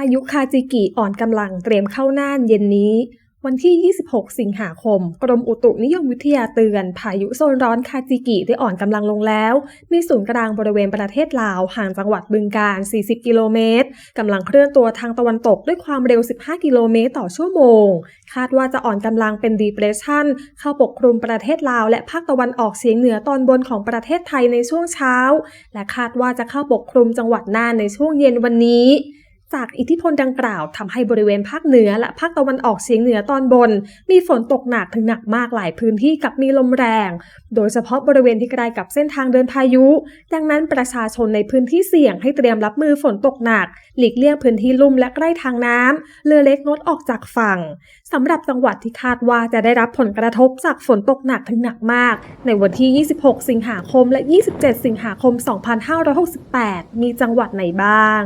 ายุคาจิกิอ่อนกำลังเตรียมเข้าน่านเย็นนี้ วันที่ 26 สิงหาคม กรมอุตุนิยมวิทยาเตือน พายุโซนร้อนคาจิกิได้อ่อนกำลังลงแล้ว มีศูนย์กลางบริเวณประเทศลาว ห่างจังหวัดบึงกาฬ 40 กิโลเมตรกำลังเคลื่อนตัวทางตะวันตกด้วยความเร็ว 15 กิโลเมตรต่อชั่วโมง คาดว่าจะอ่อนกำลังเป็น depression เข้าปกคลุมประเทศลาว และภาคตะวันออกเฉียงเหนือตอนบนของประเทศไทยในช่วงเช้า และคาดว่าจะเข้าปกคลุมจังหวัดน่านในช่วงเย็นวันนี้ จากอิทธิพลดังกล่าวทำให้บริเวณภาคเหนือและภาคตะวันออกเฉียงเหนือตอนบน มีฝนตกหนักถึงหนักมากหลายพื้นที่กับมีลมแรง โดยเฉพาะบริเวณที่ใกล้กับเส้นทางเดินพายุ ดังนั้นประชาชนในพื้นที่เสี่ยงให้เตรียมรับมือฝนตกหนัก หลีกเลี่ยงพื้นที่ลุ่มและใกล้ทางน้ำเรือเล็กงดออกจากฝั่งสำหรับจังหวัดที่คาดว่าจะได้รับผลกระทบจากฝนตกหนักถึงหนักมาก ในวันที่ 26 สิงหาคม และ 27 สิงหาคม 2568 มีจังหวัดไหนบ้าง